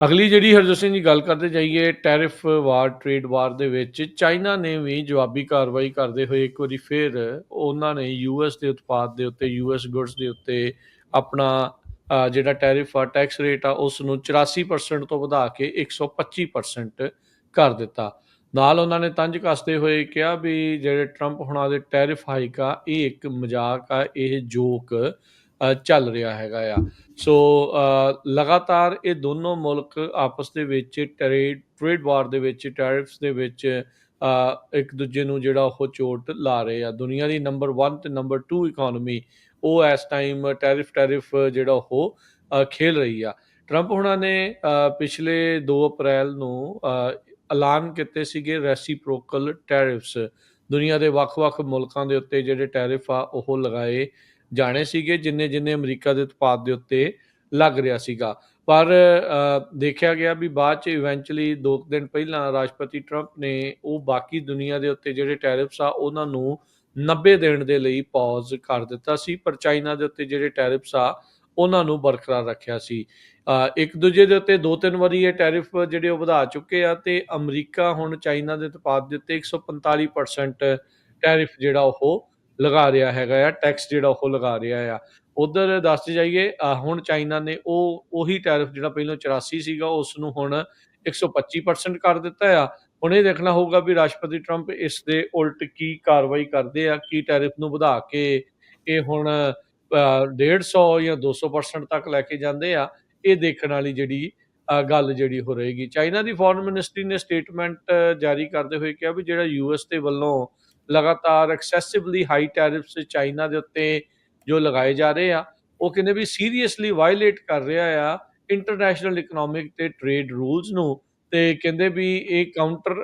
ਅਗਲੀ ਜਿਹੜੀ ਹਰਜੋਤ ਸਿੰਘ ਜੀ ਗੱਲ ਕਰਦੇ ਜਾਈਏ ਟੈਰਿਫ ਵਾਰ ਟ੍ਰੇਡ ਵਾਰ ਦੇ ਵਿੱਚ ਚਾਈਨਾ ਨੇ ਵੀ ਜਵਾਬੀ ਕਾਰਵਾਈ ਕਰਦੇ ਹੋਏ ਇੱਕ ਵਾਰੀ ਫਿਰ ਉਹਨਾਂ ਨੇ ਯੂਐਸ ਦੇ ਉਤਪਾਦ ਦੇ ਉੱਤੇ ਯੂਐਸ ਗੁੱਡਸ ਦੇ ਉੱਤੇ ਆਪਣਾ ਜਿਹੜਾ ਟੈਰਿਫ ਆ ਟੈਕਸ ਰੇਟ ਆ ਉਸ ਨੂੰ 84% ਤੋਂ ਵਧਾ ਕੇ 125% ਕਰ ਦਿੱਤਾ। ਨਾਲ ਉਹਨਾਂ ਨੇ ਤੰਜ ਕੱਸਦੇ ਹੋਏ ਕਿਹਾ ਵੀ ਜਿਹੜੇ ਟਰੰਪ ਹੁਣਾਂ ਦੇ ਟੈਰਿਫ ਹਾਈਕ ਆ, ਇਹ ਇੱਕ ਮਜ਼ਾਕ ਆ, ਇਹ ਜੋਕ ਚੱਲ ਰਿਹਾ ਹੈਗਾ ਆ। ਸੋ ਲਗਾਤਾਰ ਇਹ ਦੋਨੋਂ ਮੁਲਕ ਆਪਸ ਦੇ ਵਿੱਚ ਟ੍ਰੇਡ ਟ੍ਰੇਡ ਵਾਰ ਦੇ ਵਿੱਚ ਟੈਰਿਫਸ ਦੇ ਵਿੱਚ ਇੱਕ ਦੂਜੇ ਨੂੰ ਜਿਹੜਾ ਉਹ ਚੋਟ ਲਾ ਰਹੇ ਆ। ਦੁਨੀਆ ਦੀ ਨੰਬਰ 1 ਤੇ ਨੰਬਰ 2 ਇਕਨੋਮੀ ਉਹ ਇਸ ਟਾਈਮ ਟੈਰਿਫ ਟੈਰਿਫ ਜਿਹੜਾ ਉਹ ਖੇਲ ਰਹੀ ਆ। ਟਰੰਪ ਹੁਣਾਂ ਨੇ ਪਿਛਲੇ 2 ਅਪ੍ਰੈਲ ਨੂੰ ਐਲਾਨ ਕੀਤੇ ਸੀਗੇ ਰੈਸੀਪ੍ਰੋਕਲ ਟੈਰਿਫਸ ਦੁਨੀਆ ਦੇ ਵੱਖ-ਵੱਖ ਮੁਲਕਾਂ ਦੇ ਉੱਤੇ ਜਿਹੜੇ ਟੈਰਿਫ ਆ, ਉਹ ਲਗਾਏ। ਜਾਣੇ ਸੀਗੇ ਜਿੰਨੇ ਜਿੰਨੇ ਅਮਰੀਕਾ ਦੇ ਉਤਪਾਦ ਦੇ ਉੱਤੇ ਲੱਗ ਰਿਹਾ ਸੀਗਾ। ਪਰ ਦੇਖਿਆ ਗਿਆ ਵੀ ਬਾਅਦ ਚ ਇਵੈਂਚੁਅਲੀ 2 ਦਿਨ ਪਹਿਲਾਂ ਰਾਸ਼ਟਰਪਤੀ ਟਰੰਪ ਨੇ ਉਹ ਬਾਕੀ ਦੁਨੀਆ ਦੇ ਉੱਤੇ ਜਿਹੜੇ ਟੈਰਿਫਸ ਆ, ਉਹਨਾਂ ਨੂੰ 90 ਦਿਨ ਦੇ ਲਈ ਪੌਜ਼ ਕਰ ਦਿੱਤਾ ਸੀ, ਪਰ ਚਾਈਨਾ ਦੇ ਉੱਤੇ ਜਿਹੜੇ ਟੈਰਿਫਸ ਆ, ਉਹਨਾਂ ਨੂੰ ਬਰਕਰਾਰ ਰੱਖਿਆ ਸੀ। ਇੱਕ ਦੂਜੇ ਦੇ ਉੱਤੇ ਦੋ ਤਿੰਨ ਵਾਰੀ ਇਹ ਟੈਰਿਫ ਜਿਹੜੇ ਉਹ ਵਧਾ ਚੁੱਕੇ ਆ ਤੇ ਅਮਰੀਕਾ ਹੁਣ ਚਾਈਨਾ ਦੇ ਉਤਪਾਦ ਦੇ ਉੱਤੇ 145% ਟੈਰਿਫ ਜਿਹੜਾ ਉਹ ਲਗਾ ਰਿਹਾ ਹੈਗਾ ਆ ਟੈਕਸ ਜਿਹੜਾ ਉਹ ਲਗਾ ਰਿਹਾ ਆ। ਉਧਰ ਦੱਸਦੇ ਜਾਈਏ ਹੁਣ ਚਾਈਨਾ ਨੇ ਉਹ ਉਹੀ ਟੈਰਿਫ ਜਿਹੜਾ ਪਹਿਲਾਂ 84 ਸੀਗਾ ਉਸ ਨੂੰ ਹੁਣ 125% ਕਰ ਦਿੱਤਾ ਆ। ਹੁਣ ਇਹ ਦੇਖਣਾ ਹੋਊਗਾ ਵੀ ਰਾਸ਼ਟਰਪਤੀ ਟਰੰਪ ਇਸ ਦੇ ਉਲਟ ਕੀ ਕਾਰਵਾਈ ਕਰਦੇ ਆ ਕੀ ਟੈਰਿਫ ਨੂੰ ਵਧਾ ਕੇ ਇਹ ਹੁਣ ਅ, 150 ਜਾਂ 200% ਤੱਕ ਲੈ ਕੇ ਜਾਂਦੇ ਆ ਇਹ ਦੇਖਣ ਵਾਲੀ ਜਿਹੜੀ ਗੱਲ ਜਿਹੜੀ ਹੋ ਰਹੇਗੀ। ਚਾਈਨਾ ਦੀ ਫੋਰਨ ਮਿਨਿਸਟਰੀ ਨੇ ਸਟੇਟਮੈਂਟ ਜਾਰੀ ਕਰਦੇ ਹੋਏ ਕਿਹਾ ਵੀ ਜਿਹੜਾ ਯੂਐਸ ਦੇ ਵੱਲੋਂ ਲਗਾਤਾਰ ਐਕਸੈਸਿਵਲੀ ਹਾਈ ਟੈਰਿਫਸ ਚਾਈਨਾ ਦੇ ਉੱਤੇ ਜੋ ਲਗਾਏ ਜਾ ਰਹੇ ਆ, ਉਹ ਕਹਿੰਦੇ ਵੀ ਸੀਰੀਅਸਲੀ ਵਾਇਲੇਟ ਕਰ ਰਿਹਾ ਆ ਇੰਟਰਨੈਸ਼ਨਲ ਇਕਨੋਮਿਕ ਤੇ ਟ੍ਰੇਡ ਰੂਲਸ ਨੂੰ ਤੇ ਕਹਿੰਦੇ ਵੀ ਇਹ counter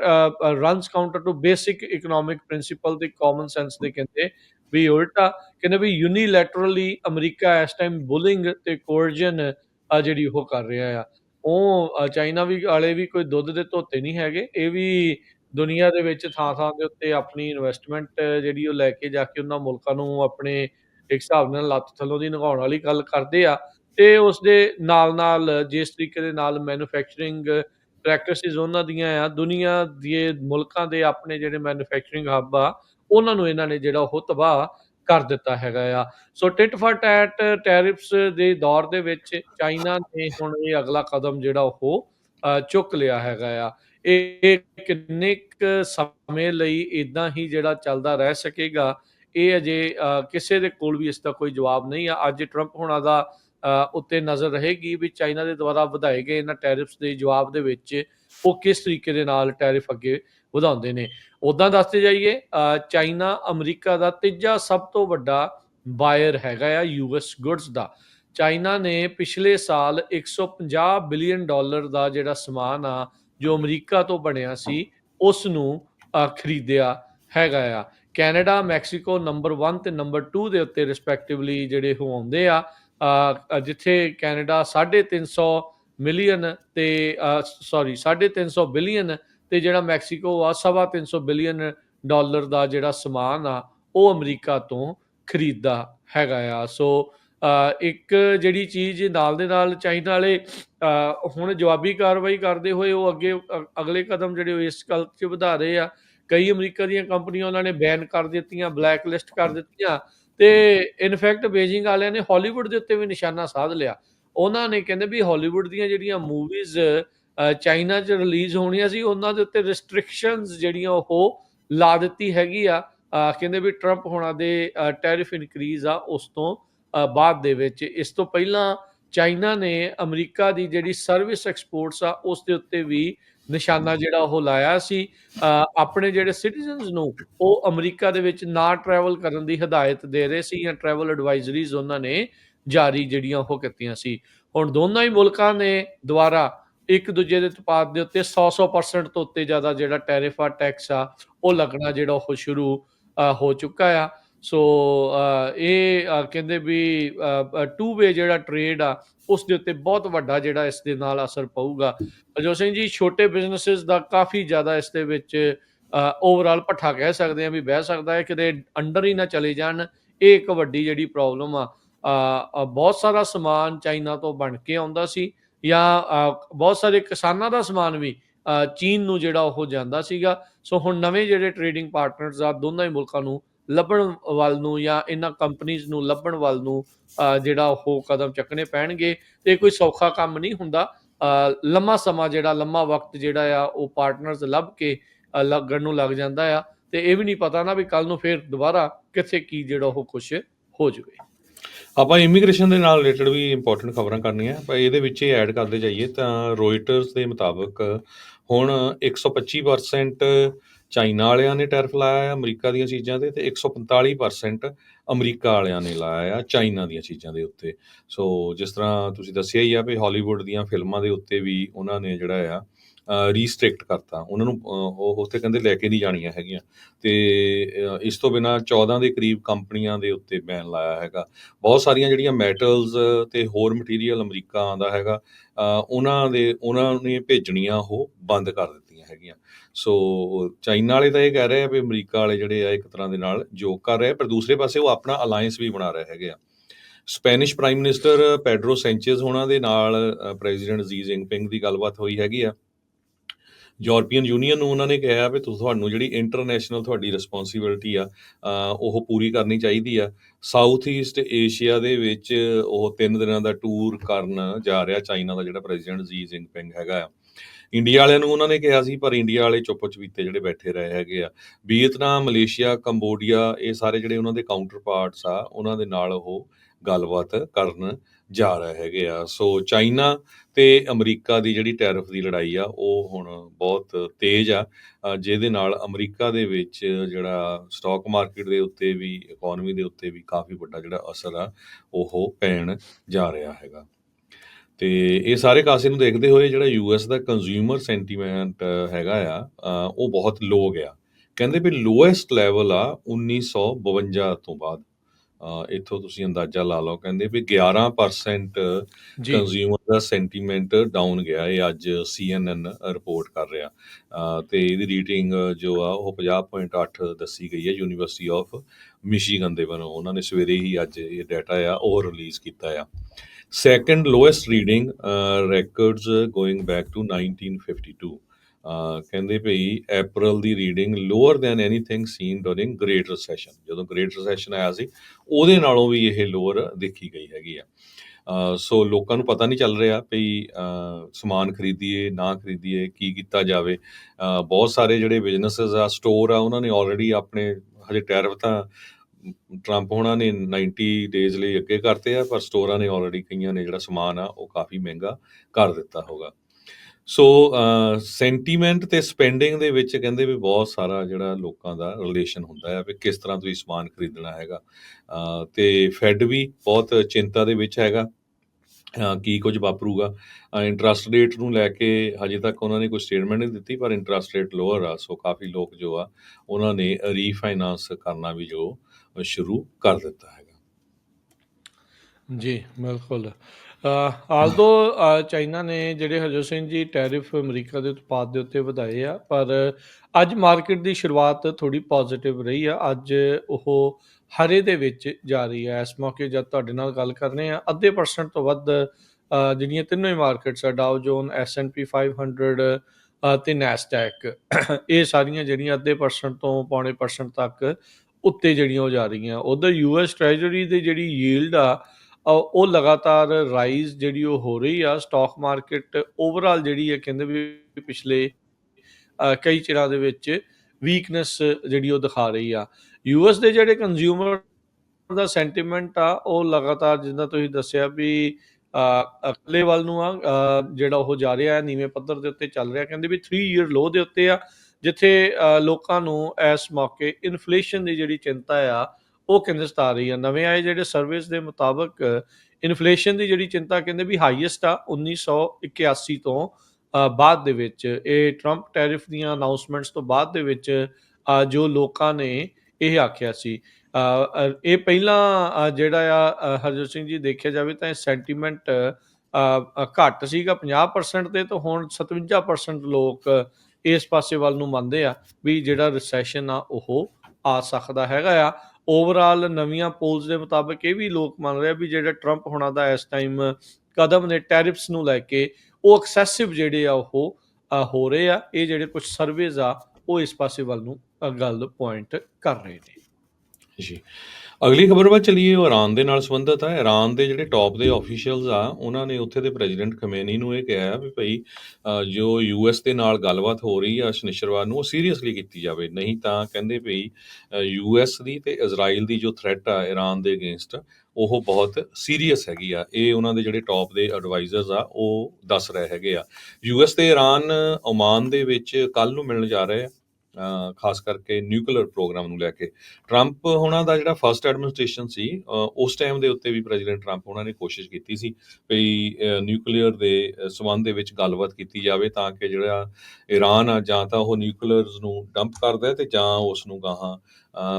runs counter to basic economic principle ਤੇ ਕਾਮਨ ਸੈਂਸ ਦੇ ਕਹਿੰਦੇ ਵੀ ਉਲਟਾ, ਕਹਿੰਦੇ ਵੀ ਯੂਨੀਲੈਟਰਲੀ ਅਮਰੀਕਾ ਇਸ ਟਾਈਮ ਬੁਲਿੰਗ ਤੇ ਕੋਰਜਨ ਜਿਹੜੀ ਉਹ ਕਰ ਰਿਹਾ ਆ। ਉਹ ਚਾਈਨਾ ਵੀ, ਵਾਲੇ ਵੀ ਕੋਈ ਦੁੱਧ ਦੇ ਧੋਤੇ ਨਹੀਂ ਹੈਗੇ, ਇਹ ਵੀ ਦੁਨੀਆ ਦੇ ਵਿੱਚ ਥਾਂ-ਥਾਂ ਦੇ ਉੱਤੇ ਆਪਣੀ ਇਨਵੈਸਟਮੈਂਟ ਜਿਹੜੀ ਉਹ ਲੈ ਕੇ ਜਾ ਕੇ ਉਹਨਾਂ ਮੁਲਕਾਂ ਨੂੰ ਆਪਣੇ ਇੱਕ ਹਿਸਾਬ ਨਾਲ ਲੱਤ ਥੱਲੋਂ ਦੀ ਨਗਾਉਣ ਵਾਲੀ ਗੱਲ ਕਰਦੇ ਆ ਤੇ ਉਸ ਦੇ ਨਾਲ-ਨਾਲ, ਜਿਸ ਤਰੀਕੇ ਦੇ ਨਾਲ ਮੈਨੂਫੈਕਚਰਿੰਗ ਪ੍ਰੈਕਟਿਸਿਸ ਉਹਨਾਂ ਦੀਆਂ ਆ, ਦੁਨੀਆ ਦੇ ਮੁਲਕਾਂ ਦੇ ਆਪਣੇ ਜਿਹੜੇ ਮੈਨੂਫੈਕਚਰਿੰਗ ਹੱਬ ਆ, ਉਹਨਾਂ ਨੂੰ ਇਹਨਾਂ ਨੇ ਜਿਹੜਾ ਉਹ ਤਬਾਹ ਕਰ ਦਿੱਤਾ ਹੈਗਾ ਆ। So tit for tat tariffs ਦੇ ਦੌਰ ਦੇ ਵਿੱਚ ਚਾਈਨਾ ਨੇ ਹੁਣ ਇਹ ਅਗਲਾ ਕਦਮ ਜਿਹੜਾ ਉਹ ਚੁੱਕ ਲਿਆ ਹੈਗਾ ਆ। ਇਹ ਕਿੰਨੇ ਕੁ ਸਮੇਂ ਲਈ ਇਦਾਂ ਹੀ ਜਿਹੜਾ ਚੱਲਦਾ ਰਹਿ ਸਕੇਗਾ? ਇਹ ਅਜੇ ਕਿਸੇ ਦੇ ਕੋਲ ਵੀ ਇਸ ਦਾ ਕੋਈ ਜਵਾਬ ਨਹੀਂ ਆ। ਅੱਜ ਟਰੰਪ ਹੋਣਾ ਦਾ ਉੱਤੇ ਨਜ਼ਰ ਰਹੇਗੀ ਵੀ ਚਾਈਨਾ ਦੇ ਦੁਆਰਾ ਵਧਾਏ ਗਏ ਇਹਨਾਂ ਟੈਰਿਫਸ ਦੇ ਜਵਾਬ ਦੇ ਵਿੱਚ ਉਹ ਕਿਸ ਤਰੀਕੇ ਦੇ ਨਾਲ ਟੈਰਿਫ ਅੱਗੇ ਵਧਾਉਂਦੇ ਨੇ। ਉਦਾਂ ਦੱਸਦੇ ਜਾਈਏ ਚਾਈਨਾ ਅਮਰੀਕਾ ਦਾ ਤੀਜਾ ਸਭ ਤੋਂ ਵੱਡਾ ਬਾਇਰ ਹੈਗਾ ਆ ਯੂਐਸ ਗੁੱਡਸ ਦਾ। ਚਾਈਨਾ ਨੇ ਪਿਛਲੇ ਸਾਲ 150 ਬਿਲੀਅਨ ਡਾਲਰ ਦਾ ਜਿਹੜਾ ਸਮਾਨ ਆ ਜੋ ਅਮਰੀਕਾ ਤੋਂ ਬਣਿਆ ਸੀ ਉਸ ਨੂੰ ਖਰੀਦਿਆ ਹੈਗਾ ਆ। ਕੈਨੇਡਾ, ਮੈਕਸੀਕੋ ਨੰਬਰ 1 ਤੇ ਨੰਬਰ 2 ਦੇ ਉੱਤੇ ਰਿਸਪੈਕਟਿਵਲੀ ਜਿਹੜੇ ਉਹ ਆਉਂਦੇ ਆ ਜਿੱਥੇ ਕੈਨੇਡਾ 350 ਮਿਲੀਅਨ ਤੇ ਸੌਰੀ 350 ਬਿਲੀਅਨ ਤੇ ਜਿਹੜਾ ਮੈਕਸੀਕੋ ਆ 350 ਬਿਲੀਅਨ ਡਾਲਰ ਦਾ ਜਿਹੜਾ ਸਮਾਨ ਆ, ਉਹ ਅਮਰੀਕਾ ਤੋਂ ਖਰੀਦਦਾ ਹੈਗਾ ਆ। ਸੋ ਇੱਕ ਜਿਹੜੀ ਚੀਜ਼ ਨਾਲ ਦੇ ਨਾਲ ਚਾਈਨਾ ਵਾਲੇ ਹੁਣ ਜਵਾਬੀ ਕਾਰਵਾਈ ਕਰਦੇ ਹੋਏ ਉਹ ਅੱਗੇ ਅਗਲੇ ਕਦਮ ਜਿਹੜੇ ਉਹ ਇਸ ਗੱਲ 'ਚ ਵਧਾ ਰਹੇ ਆ। ਕਈ ਅਮਰੀਕਾ ਦੀਆਂ ਕੰਪਨੀਆਂ ਉਹਨਾਂ ਨੇ ਬੈਨ ਕਰ ਦਿੱਤੀਆਂ ਬਲੈਕ ਲਿਸਟ ਕਰ ਦਿੱਤੀਆਂ ਤੇ ਇਨਫੈਕਟ ਬੇਜਿੰਗ ਵਾਲਿਆਂ ਨੇ ਹਾਲੀਵੁੱਡ ਦੇ ਉੱਤੇ ਵੀ ਨਿਸ਼ਾਨਾ ਸਾਧ ਲਿਆ। ਉਹਨਾਂ ਨੇ ਕਹਿੰਦੇ ਵੀ ਹਾਲੀਵੁੱਡ ਦੀਆਂ ਜਿਹੜੀਆਂ ਮੂਵੀਜ਼ ਚਾਈਨਾ 'ਚ ਰਿਲੀਜ਼ ਹੋਣੀਆਂ ਸੀ, ਉਹਨਾਂ ਦੇ ਉੱਤੇ ਰੈਸਟ੍ਰਿਕਸ਼ਨਸ ਜਿਹੜੀਆਂ ਉਹ ਲਾ ਦਿੱਤੀ ਹੈਗੀ ਆ। ਕਹਿੰਦੇ ਵੀ ਟਰੰਪ ਹੋਣਾ ਦੇ ਟੈਰਿਫ ਇਨਕਰੀਜ਼ ਆ ਉਸ ਤੋਂ। ਬਾਅਦ ਦੇ ਵਿੱਚ ਇਸ ਤੋਂ ਪਹਿਲਾਂ ਚਾਈਨਾ ਨੇ ਅਮਰੀਕਾ ਦੀ ਜਿਹੜੀ ਸਰਵਿਸ ਐਕਸਪੋਰਟਸ ਆ, ਉਸ ਦੇ ਉੱਤੇ ਵੀ ਨਿਸ਼ਾਨਾ ਜਿਹੜਾ ਉਹ ਲਾਇਆ ਸੀ। ਆਪਣੇ ਜਿਹੜੇ ਸਿਟੀਜ਼ਨਸ ਨੂੰ, ਉਹ ਅਮਰੀਕਾ ਦੇ ਵਿੱਚ ਨਾ ਟਰੈਵਲ ਕਰਨ ਦੀ ਹਦਾਇਤ ਦੇ ਰਹੇ ਸੀ ਜਾਂ ਟਰੈਵਲ ਐਡਵਾਈਜ਼ਰੀਜ਼ ਉਹਨਾਂ ਨੇ ਜਾਰੀ ਜਿਹੜੀਆਂ ਉਹ ਕੀਤੀਆਂ ਸੀ। ਹੁਣ ਦੋਨਾਂ ਹੀ ਮੁਲਕਾਂ ਨੇ ਦੁਆਰਾ ਇੱਕ ਦੂਜੇ ਦੇ ਉਤਪਾਦ ਦੇ ਉੱਤੇ 100-100% ਤੋਂ ਉੱਤੇ ਜ਼ਿਆਦਾ ਜਿਹੜਾ ਟੈਰਿਫ ਆ ਟੈਕਸ ਆ, ਉਹ ਲੱਗਣਾ ਜਿਹੜਾ ਉਹ ਸ਼ੁਰੂ ਹੋ ਚੁੱਕਾ ਆ। ਸੋ ਇਹ ਕਹਿੰਦੇ ਵੀ ਟੂ ਵੇ ਜਿਹੜਾ ਟ੍ਰੇਡ ਆ, ਉਸ ਦੇ ਉੱਤੇ ਬਹੁਤ ਵੱਡਾ ਜਿਹੜਾ ਇਸ ਦੇ ਨਾਲ ਅਸਰ ਪਊਗਾ। ਅਜੋਤ ਸਿੰਘ ਜੀ, ਛੋਟੇ ਬਿਜ਼ਨੈਸਸ ਦਾ ਕਾਫੀ ਜ਼ਿਆਦਾ ਇਸ ਦੇ ਵਿੱਚ ਓਵਰਆਲ ਭੱਠਾ ਕਹਿ ਸਕਦੇ ਆ ਵੀ ਬਹਿ ਸਕਦਾ ਹੈ, ਕਿਤੇ ਅੰਡਰ ਹੀ ਨਾ ਚਲੇ ਜਾਣ। ਇਹ ਇੱਕ ਵੱਡੀ ਜਿਹੜੀ ਪ੍ਰੋਬਲਮ ਆ। ਬਹੁਤ ਸਾਰਾ ਸਮਾਨ ਚਾਈਨਾ ਤੋਂ ਬਣ ਕੇ ਆਉਂਦਾ ਸੀ, ਜਾਂ ਬਹੁਤ ਸਾਰੇ ਕਿਸਾਨਾਂ ਦਾ ਸਮਾਨ ਵੀ ਚੀਨ ਨੂੰ ਜਿਹੜਾ ਉਹ ਜਾਂਦਾ ਸੀਗਾ। ਸੋ ਹੁਣ ਨਵੇਂ ਜਿਹੜੇ ਟ੍ਰੇਡਿੰਗ ਪਾਰਟਨਰਸ ਆ, ਦੋਨਾਂ ਹੀ ਮੁਲਕਾਂ ਨੂੰ ਲੱਭਣ ਵੱਲ ਨੂੰ ਜਾਂ ਇਹਨਾਂ ਕੰਪਨੀਆਂ ਨੂੰ ਲੱਭਣ ਵੱਲ ਨੂੰ ਜਿਹੜਾ ਉਹ ਕਦਮ ਚੱਕਣੇ ਪੈਣਗੇ ਤੇ ਇਹ ਕੋਈ ਸੌਖਾ ਕੰਮ ਨਹੀਂ ਹੁੰਦਾ। ਲੰਮਾ ਸਮਾਂ ਜਿਹੜਾ, ਲੰਮਾ ਵਕਤ ਜਿਹੜਾ ਆ, ਉਹ ਪਾਰਟਨਰਸ ਲੱਭ ਕੇ ਲੱਗਣ ਨੂੰ ਲੱਗ ਜਾਂਦਾ ਆ। ਤੇ ਇਹ ਵੀ ਨਹੀਂ ਪਤਾ ਨਾ ਵੀ ਕੱਲ ਨੂੰ ਫਿਰ ਦੁਬਾਰਾ ਕਿੱਥੇ ਕੀ ਜਿਹੜਾ ਉਹ ਕੁਝ ਹੋ ਜਾਵੇ। ਆਪਾਂ ਇਮੀਗ੍ਰੇਸ਼ਨ ਦੇ ਨਾਲ ਰਿਲੇਟਡ ਵੀ ਇੰਪੋਰਟੈਂਟ ਖਬਰਾਂ ਕਰਨੀਆਂ। ਪਰ ਇਹਦੇ ਵਿੱਚ ਇਹ ਐਡ ਕਰਦੇ ਜਾਈਏ ਤਾਂ ਰੋਇਟਰਸ ਦੇ ਮੁਤਾਬਕ ਹੁਣ 125% ਚਾਈਨਾ ਵਾਲਿਆਂ ਨੇ ਟੈਰਫ ਲਾਇਆ ਹੈ ਅਮਰੀਕਾ ਦੀਆਂ ਚੀਜ਼ਾਂ ਤੇ ਤੇ 145% ਅਮਰੀਕਾ ਵਾਲਿਆਂ ਨੇ ਲਾਇਆ ਆ, ਚਾਈਨਾ ਦੀਆਂ ਚੀਜ਼ਾਂ ਦੇ ਉੱਤੇ। ਸੋ ਜਿਸ ਤਰ੍ਹਾਂ ਤੁਸੀਂ ਦੱਸਿਆ ਹੀ ਆ ਵੀ ਹਾਲੀਵੁੱਡ ਦੀਆਂ ਫਿਲਮਾਂ ਦੇ ਉੱਤੇ ਵੀ ਉਹਨਾਂ ਨੇ ਜਿਹੜਾ ਆ ਰੀਸਟ੍ਰਿਕਟ ਕਰਤਾ। ਉਹਨਾਂ ਨੂੰ ਉਹ ਉੱਥੇ ਕਹਿੰਦੇ ਲੈ ਕੇ ਨਹੀਂ ਜਾਣੀਆਂ ਹੈਗੀਆਂ। ਤੇ ਇਸ ਤੋਂ ਬਿਨਾ 14 ਦੇ ਕਰੀਬ ਕੰਪਨੀਆਂ ਦੇ ਉੱਤੇ ਬੈਨ ਲਾਇਆ ਹੈਗਾ। ਬਹੁਤ ਸਾਰੀਆਂ ਜਿਹੜੀਆਂ ਮੈਟਲਸ ਤੇ ਹੋਰ ਮਟੀਰੀਅਲ ਅਮਰੀਕਾ ਆਉਂਦਾ ਹੈਗਾ ਉਹਨਾਂ ਦੇ, ਉਹਨਾਂ ਨੇ ਭੇਜਣੀਆਂ ਉਹ ਬੰਦ ਕਰ ਦਿੱਤੀਆਂ। ਹੈਗੀਆਂ। ਸੋ ਚਾਈਨਾ ਵਾਲੇ ਤਾਂ ਇਹ ਕਹਿ ਰਹੇ ਆ ਵੀ ਅਮਰੀਕਾ ਵਾਲੇ ਜਿਹੜੇ ਆ, ਇੱਕ ਤਰ੍ਹਾਂ ਦੇ ਨਾਲ ਜੋਕ ਕਰ ਰਹੇ ਪਰ ਦੂਸਰੇ ਪਾਸੇ ਉਹ ਆਪਣਾ ਅਲਾਈਅੰਸ ਵੀ ਬਣਾ ਰਹੇ ਹੈਗੇ ਆ। Spanish prime minister Pedro Sanchez ਹੋਣਾ ਦੇ ਨਾਲ ਪ੍ਰੈਜ਼ੀਡੈਂਟ ਜੀ ਜਿੰਗਪਿੰਗ ਦੀ ਗੱਲਬਾਤ ਹੋਈ ਹੈਗੀ ਆ। ਯੂਰਪੀਅਨ ਯੂਨੀਅਨ ਨੂੰ ਉਹਨਾਂ ਨੇ ਕਿਹਾ ਵੀ ਤੁ- ਤੁਹਾਨੂੰ ਜਿਹੜੀ ਇੰਟਰਨੈਸ਼ਨਲ ਤੁਹਾਡੀ ਰਿਸਪੌਂਸਿਬਿਲਟੀ ਆ ਉਹ ਪੂਰੀ ਕਰਨੀ ਚਾਹੀਦੀ ਆ। ਸਾਊਥ ਈਸਟ ਏਸ਼ੀਆ ਦੇ ਵਿੱਚ ਉਹ ਤਿੰਨ ਦਿਨਾਂ ਦਾ ਟੂਰ ਕਰਨ ਜਾ ਰਿਹਾ ਚਾਈਨਾ ਦਾ ਜਿਹੜਾ ਪ੍ਰੈਜ਼ੀਡੈਂਟ ਜੀ ਜਿੰਗਪਿੰਗ ਹੈਗਾ ਆ। ਇੰਡੀਆ ਵਾਲਿਆਂ ਨੂੰ ਉਹਨਾਂ ਨੇ ਕਿਹਾ ਸੀ, ਪਰ ਇੰਡੀਆ ਵਾਲੇ ਚੁੱਪ ਚੁਪੀਤੇ ਜਿਹੜੇ ਬੈਠੇ ਰਹੇ ਹੈਗੇ ਆ। ਵੀਅਤਨਾਮ ਮਲੇਸ਼ੀਆ ਕੰਬੋਡੀਆ ਇਹ ਸਾਰੇ ਜਿਹੜੇ ਉਹਨਾਂ ਦੇ ਕਾਊਂਟਰ ਪਾਰਟਸ ਆ, ਉਹਨਾਂ ਦੇ ਨਾਲ ਉਹ ਗੱਲਬਾਤ ਕਰਨ ਜਾ ਰਹੇ ਹੈਗੇ ਆ। ਸੋ ਚਾਈਨਾ ਤੇ ਅਮਰੀਕਾ ਦੀ ਜਿਹੜੀ ਟੈਰਿਫ ਦੀ ਲੜਾਈ ਆ, ਉਹ ਹੁਣ ਬਹੁਤ ਤੇਜ਼ ਆ। ਜਿਹਦੇ ਨਾਲ ਅਮਰੀਕਾ ਦੇ ਵਿੱਚ ਜਿਹੜਾ ਸਟਾਕ ਮਾਰਕੀਟ ਦੇ ਉੱਤੇ ਵੀ, ਇਕਨੋਮੀ ਦੇ ਉੱਤੇ ਵੀ ਕਾਫੀ ਵੱਡਾ ਜਿਹੜਾ ਅਸਰ ਆ, ਉਹ ਪੈਣ ਜਾ ਰਿਹਾ ਹੈਗਾ। ਤੇ ਇਹ ਸਾਰੇ ਕਾਸੇ ਨੂੰ ਦੇਖਦੇ ਹੋਏ ਜਿਹੜਾ ਯੂਐਸ ਦਾ ਕੰਜ਼ਿਊਮਰ ਸੈਂਟੀਮੈਂਟ ਹੈਗਾ ਆ ਉਹ ਬਹੁਤ ਲੋ ਗਿਆ। ਕਹਿੰਦੇ ਵੀ ਲੋਐਸਟ ਲੈਵਲ ਆ 1952 ਤੋਂ ਬਾਅਦ। ਇੱਥੋਂ ਤੁਸੀਂ ਅੰਦਾਜ਼ਾ ਲਾ ਲਓ ਕਹਿੰਦੇ ਵੀ 11% ਜੀ। ਕੰਜ਼ਿਊਮਰ ਦਾ ਸੈਂਟੀਮੈਂਟ ਡਾਊਨ ਗਿਆ ਇਹ ਅੱਜ CNN ਰਿਪੋਰਟ ਕਰ ਰਿਹਾ। ਤੇ ਇਹਦੀ ਰੀਡਿੰਗ ਜੋ ਆ ਉਹ 50.8 ਦੱਸੀ ਗਈ ਹੈ ਯੂਨੀਵਰਸਿਟੀ ਆਫ ਮਿਸ਼ੀਗਨ ਦੇ ਵੱਲੋਂ। ਉਹਨਾਂ ਨੇ ਸਵੇਰੇ ਹੀ ਅੱਜ ਇਹ ਡਾਟਾ ਆ ਉਹ ਰਿਲੀਜ਼ ਕੀਤਾ ਆ। Second lowest reading records going back to 1952 uh ਕਹਿੰਦੇ ਭਈ April ਦੀ reading lower than anything seen during great recession ਜਦੋਂ ਗ੍ਰੇਟ ਰਿਸੈਸ਼ਨ ਆਇਆ ਸੀ, ਉਹਦੇ ਨਾਲੋਂ ਵੀ ਇਹ ਲੋਅਰ ਦੇਖੀ ਗਈ ਹੈਗੀ ਆ। ਸੋ ਲੋਕਾਂ ਨੂੰ ਪਤਾ ਨਹੀਂ ਚੱਲ ਰਿਹਾ ਭਈ ਸਮਾਨ ਖਰੀਦੀਏ, ਨਾ ਖਰੀਦੀਏ, ਕੀ ਕੀਤਾ ਜਾਵੇ। ਬਹੁਤ ਸਾਰੇ ਜਿਹੜੇ ਬਿਜ਼ਨੈਸਸ ਆ ਸਟੋਰ ਆ, ਉਹਨਾਂ ਨੇ ਆਲਰੇਡੀ ਆਪਣੇ, ਹਜੇ ਟੈਰਿਫ ਤਾਂ ਟਰੰਪ ਹੋਣਾ ਨੇ 90 ਡੇਜ਼ ਲਈ ਅੱਗੇ ਕਰਤੇ ਆ, ਪਰ ਸਟੋਰਾਂ ਨੇ ਆਲਰੇਡੀ ਕਈਆਂ ਨੇ ਜਿਹੜਾ ਸਮਾਨ ਆ, ਉਹ ਕਾਫੀ ਮਹਿੰਗਾ ਕਰ ਦਿੱਤਾ ਹੋਗਾ। ਸੋ ਸੈਂਟੀਮੈਂਟ ਤੇ ਸਪੈਂਡਿੰਗ ਦੇ ਵਿੱਚ ਕਹਿੰਦੇ ਵੀ ਬਹੁਤ ਸਾਰਾ ਜਿਹੜਾ ਲੋਕਾਂ ਦਾ ਰਿਲੇਸ਼ਨ ਹੁੰਦਾ ਹੈ ਵੀ ਕਿਸ ਤਰ੍ਹਾਂ ਤੁਸੀਂ ਸਮਾਨ ਖਰੀਦਣਾ ਹੈਗਾ। ਅਹ, ਤੇ ਫੈਡ ਵੀ ਬਹੁਤ ਚਿੰਤਾ ਦੇ ਵਿੱਚ ਹੈਗਾ। ਕੀ ਕੁਝ ਵਾਪਰੂਗਾ। ਇੰਟਰਸਟ ਰੇਟ ਨੂੰ ਲੈ ਕੇ ਹਜੇ ਤੱਕ ਉਹਨਾਂ ਨੇ ਕੋਈ ਸਟੇਟਮੈਂਟ ਨਹੀਂ ਦਿੱਤੀ, ਪਰ ਇੰਟਰਸਟ ਰੇਟ ਲੋਅਰ ਆ ਸੋ ਕਾਫੀ ਲੋਕ ਜੋ ਆ, ਉਹਨਾਂ ਨੇ ਰੀਫਾਈਨਾਂਸ ਕਰਨਾ ਵੀ ਜੋ ਸ਼ੁਰੂ ਕਰ ਦਿੱਤਾ ਹੈਗਾ। ਜੀ, ਬਿਲਕੁਲ। ਆਲਦੋ ਚਾਈਨਾ ਨੇ ਜਿਹੜੇ ਹਰਜੋਤ ਸਿੰਘ ਜੀ ਟੈਰਿਫ ਅਮਰੀਕਾ ਦੇ ਉਤਪਾਦ ਦੇ ਉੱਤੇ ਵਧਾਏ ਆ ਪਰ ਅੱਜ ਮਾਰਕੀਟ ਦੀ ਸ਼ੁਰੂਆਤ ਥੋੜੀ ਪੋਜ਼ਿਟਿਵ ਰਹੀ ਆ। ਅੱਜ ਉਹ ਹਰੇ ਦੇ ਵਿੱਚ ਜਾ ਰਹੀ ਹੈ ਇਸ ਮੌਕੇ ਜਦ ਤੁਹਾਡੇ ਨਾਲ ਗੱਲ ਕਰਨੇ ਆ ਅੱਧੇ ਪਰਸੈਂਟ ਤੋਂ ਵੱਧ ਜਿਹੜੀਆਂ ਤਿੰਨੋਂ ਹੀ ਮਾਰਕੀਟਸ ਆ ਡਾਓ ਜੋਨ ਐਸ&ਪੀ 500 ਅ, ਤੇ ਨੈਸਡੈਕ ਇਹ ਸਾਰੀਆਂ ਜਿਹੜੀਆਂ ਅੱਧੇ ਪਰਸੈਂਟ ਤੋਂ ਪੌਣੇ ਪਰਸੈਂਟ ਤੱਕ ਉੱਤੇ ਜਿਹੜੀਆਂ ਉਹ ਜਾ ਰਹੀਆਂ। ਉਧਰ ਯੂਐਸ ਟ੍ਰੈਜਰੀ ਦੀ ਜਿਹੜੀ ਯੀਲਡ ਆ ਉਹ ਲਗਾਤਾਰ ਰਾਈਜ਼ ਜਿਹੜੀ ਉਹ ਹੋ ਰਹੀ ਆ ਸਟਾਕ ਮਾਰਕੀਟ ਓਵਰਆਲ ਜਿਹੜੀ ਹੈ ਕਹਿੰਦੇ ਵੀ ਪਿਛਲੇ ਕਈ ਚਿਰਾਂ ਦੇ ਵਿੱਚ ਵੀਕਨੈਸ ਜਿਹੜੀ ਉਹ ਦਿਖਾ ਰਹੀ ਆ। ਯੂਐਸ ਦੇ ਜਿਹੜੇ ਕੰਜ਼ਿਊਮਰ ਦਾ ਸੈਂਟੀਮੈਂਟ ਆ ਉਹ ਲਗਾਤਾਰ ਜਿੱਦਾਂ ਤੁਸੀਂ ਦੱਸਿਆ ਵੀ ਅ, ਅਗਲੇ ਵੱਲ ਨੂੰ ਆ ਜਿਹੜਾ ਉਹ ਜਾ ਰਿਹਾ ਹੈ ਨੀਵੇਂ ਪੱਧਰ ਦੇ ਉੱਤੇ ਚੱਲ ਰਿਹਾ ਕਹਿੰਦੇ ਵੀ 3 ਇਅਰ ਲੋ ਦੇ ਉੱਤੇ ਆ ਜਿੱਥੇ ਲੋਕਾਂ ਨੂੰ ਇਸ ਮੌਕੇ ਇਨਫਲੇਸ਼ਨ ਦੀ ਜਿਹੜੀ ਚਿੰਤਾ ਆ ਉਹ ਕਹਿੰਦੇ ਸਤਾ ਰਹੀ ਆ, ਨਵੇਂ ਆਏ ਜਿਹੜੇ ਸਰਵੇਸ ਦੇ ਮੁਤਾਬਕ ਇਨਫਲੇਸ਼ਨ ਦੀ ਜਿਹੜੀ ਚਿੰਤਾ ਕਹਿੰਦੇ ਵੀ ਹਾਈਐਸਟ ਆ 1981 ਤੋਂ ਬਾਅਦ ਦੇ ਵਿੱਚ, ਇਹ ਟਰੰਪ ਟੈਰਿਫ ਦੀਆਂ ਅਨਾਉਂਸਮੈਂਟਸ ਤੋਂ ਬਾਅਦ ਦੇ ਵਿੱਚ ਜੋ ਲੋਕਾਂ ਨੇ ਇਹ ਆਖਿਆ ਸੀ। ਇਹ ਪਹਿਲਾਂ ਜਿਹੜਾ ਆ ਹਰਜੋਤ ਸਿੰਘ ਜੀ ਦੇਖਿਆ ਜਾਵੇ ਤਾਂ ਇਹ ਸੈਂਟੀਮੈਂਟ ਘੱਟ ਸੀਗਾ 50% ਤੇ, ਤਾਂ ਹੁਣ 57% ਲੋਕ ਇਸ ਪਾਸੇ ਵੱਲ ਨੂੰ ਮੰਨਦੇ ਆ ਵੀ ਜਿਹੜਾ ਰਿਸੈਸ਼ਨ ਆ, ਉਹ ਆ ਸਕਦਾ ਹੈਗਾ ਆ। ਓਵਰਆਲ ਨਵੀਆਂ ਪੋਲਸ ਦੇ ਮੁਤਾਬਕ ਇਹ ਵੀ ਲੋਕ ਮੰਨ ਰਹੇ ਆ ਵੀ ਜਿਹੜਾ ਟਰੰਪ ਹੋਣਾ ਦਾ ਇਸ ਟਾਈਮ ਕਦਮ ਨੇ ਟੈਰਿਫਸ ਨੂੰ ਲੈ ਕੇ ਉਹ ਐਕਸੈਸਿਵ ਜਿਹੜੇ ਆ ਉਹ ਹੋ ਰਹੇ ਆ, ਇਹ ਜਿਹੜੇ ਕੁਝ ਸਰਵੇਜ਼ ਆ, ਉਹ ਇਸ ਪਾਸੇ ਵੱਲ ਨੂੰ ਗੱਲ ਪੁਆਇੰਟ ਕਰ ਰਹੇ ਨੇ। ਜੀ। ਅਗਲੀ ਖਬਰ ਵੱਲ ਚਲੀਏ ਉਹ ਇਰਾਨ ਦੇ ਨਾਲ ਸੰਬੰਧਿਤ ਹੈ ਇਰਾਨ ਦੇ ਜਿਹੜੇ ਟੌਪ ਦੇ ਆਫੀਸ਼ੀਅਲਸ ਆ ਉਹਨਾਂ ਨੇ ਉੱਥੇ ਦੇ ਪ੍ਰੈਜ਼ੀਡੈਂਟ ਖਮੇਨੀ ਨੂੰ ਇਹ ਕਿਹਾ ਵੀ ਭਈ ਅ, ਜੋ ਯੂਐਸ ਦੇ ਨਾਲ ਗੱਲਬਾਤ ਹੋ ਰਹੀ ਆ ਸ਼ਨੀਚਰਵਾਰ ਨੂੰ ਉਹ ਸੀਰੀਅਸਲੀ ਕੀਤੀ ਜਾਵੇ। ਨਹੀਂ ਤਾਂ ਕਹਿੰਦੇ ਭਈ ਯੂਐਸ ਦੀ ਤੇ ਇਜ਼ਰਾਈਲ ਦੀ ਜੋ ਥ੍ਰੈਟ ਆ ਇਰਾਨ ਦੇ ਅਗੇਂਸਟ ਉਹ ਬਹੁਤ ਸੀਰੀਅਸ ਹੈਗੀ ਆ। ਇਹ ਉਹਨਾਂ ਦੇ ਜਿਹੜੇ ਟੌਪ ਦੇ ਐਡਵਾਈਜ਼ਰਸ ਆ ਉਹ ਦੱਸ ਰਹੇ ਹੈਗੇ ਆ। ਯੂਐਸ ਤੇ ਇਰਾਨ ਓਮਾਨ ਦੇ ਵਿੱਚ ਕੱਲ ਨੂੰ ਮਿਲਣ ਜਾ ਰਹੇ ਆ। ਖਾਸ ਕਰਕੇ ਨਿਊਕਲੀਅਰ ਪ੍ਰੋਗਰਾਮ ਨੂੰ ਲੈ ਕੇ। ਟਰੰਪ ਹੋਣਾ ਦਾ ਜਿਹੜਾ ਫਰਸਟ ਐਡਮਿਨਿਸਟ੍ਰੇਸ਼ਨ ਸੀ ਉਸ ਟਾਈਮ ਦੇ ਉੱਤੇ ਵੀ ਪ੍ਰੈਜ਼ੀਡੈਂਟ ਟਰੰਪ ਉਹਨਾਂ ਨੇ ਕੋਸ਼ਿਸ਼ ਕੀਤੀ ਸੀ ਵੀ ਨਿਊਕਲੀਅਰ ਦੇ ਅ, ਸੰਬੰਧ ਦੇ ਵਿੱਚ ਗੱਲਬਾਤ ਕੀਤੀ ਜਾਵੇ ਤਾਂ ਕਿ ਜਿਹੜਾ ਈਰਾਨ ਆ ਜਾਂ ਤਾਂ ਉਹ ਨਿਊਕਲੀਅਰਸ ਨੂੰ ਡੰਪ ਕਰਦਾ ਹੈ ਤੇ ਜਾਂ ਉਸ ਨੂੰ ਗਾਹਾਂ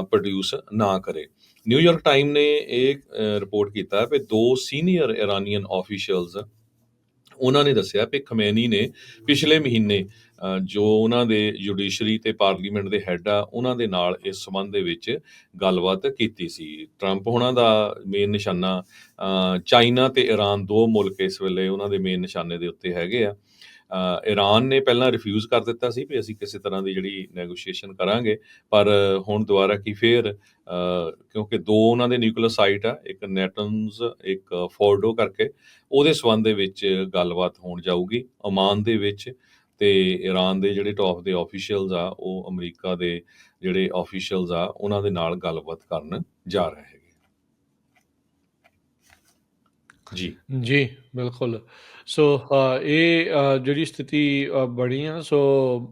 ਪ੍ਰੋਡਿਊਸ ਨਾ ਕਰੇ। ਨਿਊਯਾਰਕ ਟਾਈਮ ਨੇ ਇਹ ਰਿਪੋਰਟ ਕੀਤਾ ਵੀ ਦੋ ਸੀਨੀਅਰ ਇਰਾਨੀਅਨ ਆਫੀਸ਼ੀਅਲਸ ਉਹਨਾਂ ਨੇ ਦੱਸਿਆ ਕਿ ਖਮੈਨੀ ਨੇ ਪਿਛਲੇ ਮਹੀਨੇ ਜੋ ਉਹਨਾਂ ਦੇ ਜੁਡੀਸ਼ਰੀ ਤੇ ਪਾਰਲੀਮੈਂਟ ਦੇ ਹੈੱਡ ਆ, ਉਹਨਾਂ ਦੇ ਨਾਲ ਇਸ ਸੰਬੰਧ ਦੇ ਵਿੱਚ ਗੱਲਬਾਤ ਕੀਤੀ ਸੀ। ਟਰੰਪ ਉਹਨਾਂ ਦਾ ਮੇਨ ਨਿਸ਼ਾਨਾ ਚਾਈਨਾ ਤੇ ਈਰਾਨ ਦੋ ਮੁਲਕ ਇਸ ਵੇਲੇ ਉਹਨਾਂ ਦੇ ਮੇਨ ਨਿਸ਼ਾਨੇ ਦੇ ਉੱਤੇ ਹੈਗੇ ਆ। ਈਰਾਨ ਨੇ ਪਹਿਲਾਂ ਰਿਫਿਊਜ਼ ਕਰ ਦਿੱਤਾ ਸੀ ਵੀ ਅਸੀਂ ਕਿਸੇ ਤਰ੍ਹਾਂ ਦੀ ਜਿਹੜੀ ਨੈਗੋਸ਼ੀਏਸ਼ਨ ਕਰਾਂਗੇ, ਪਰ ਹੁਣ ਦੁਬਾਰਾ ਕੀ ਫੇਰ ਕਿਉਂਕਿ ਦੋ ਉਹਨਾਂ ਦੇ ਨਿਊਕਲੀਅਰ ਸਾਈਟ ਆ, ਇੱਕ ਨੈਟਨਸ ਇੱਕ ਫੋਰਡੋ ਕਰਕੇ, ਉਹਦੇ ਸਬੰਧ ਦੇ ਵਿੱਚ ਗੱਲਬਾਤ ਹੋਣ ਜਾਊਗੀ। ਓਮਾਨ ਦੇ ਵਿੱਚ ਤੇ ਈਰਾਨ ਦੇ ਜਿਹੜੇ ਟੌਪ ਦੇ ਆਫੀਸ਼ੀਅਲਸ ਆ, ਉਹ ਅਮਰੀਕਾ ਦੇ ਜਿਹੜੇ ਆਫੀਸ਼ੀਅਲਸ ਆ, ਉਹਨਾਂ ਦੇ ਨਾਲ ਗੱਲਬਾਤ ਕਰਨ ਜਾ ਰਹੇ ਹੈਗੇ। ਜੀ। ਜੀ ਬਿਲਕੁਲ। ਸੋ ਅ, ਇਹ ਅ, ਜਿਹੜੀ ਸਥਿਤੀ ਅ, ਬਣੀ ਆ ਸੋ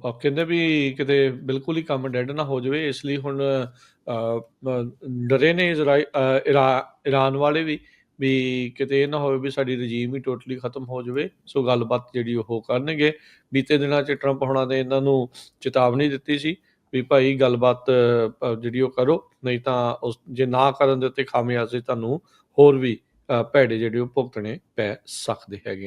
ਅ, ਕਹਿੰਦੇ ਵੀ ਕਿਤੇ ਬਿਲਕੁਲ ਹੀ ਕੰਮ ਡੈਡ ਨਾ ਹੋ ਜਾਵੇ ਇਸ ਲਈ ਹੁਣ ਅ, ਅ, ਡਰੇ ਨੇ ਇਜ਼ਰਾਈਲ ਅ, ਇਰਾ- ਈਰਾਨ ਵਾਲੇ ਵੀ ਵੀ ਕਿਤੇ ਇਹ ਨਾ ਹੋਵੇ ਵੀ ਸਾਡੀ ਰਜੀਮ ਹੀ ਟੋਟਲੀ ਖਤਮ ਹੋ ਜਾਵੇ। ਸੋ ਗੱਲਬਾਤ ਜਿਹੜੀ ਉਹ ਕਰਨਗੇ। ਬੀਤੇ ਦਿਨਾਂ 'ਚ ਟਰੰਪ ਹੋਣਾ ਨੇ ਇਹਨਾਂ ਨੂੰ ਚੇਤਾਵਨੀ ਦਿੱਤੀ ਸੀ ਵੀ ਭਾਈ ਗੱਲਬਾਤ ਅ, ਜਿਹੜੀ ਉਹ ਕਰੋ ਨਹੀਂ ਤਾਂ ਉਸ ਜੇ ਨਾ ਕਰਨ ਦੇ ਉੱਤੇ ਖਾਮਿਆਜ਼ੇ ਤੁਹਾਨੂੰ ਹੋਰ ਵੀ ਭੈੜੇ ਜਿਹੜੇ ਉਹ ਭੁਗਤਣੇ ਪੈ ਸਕਦੇ ਹੈਗੇ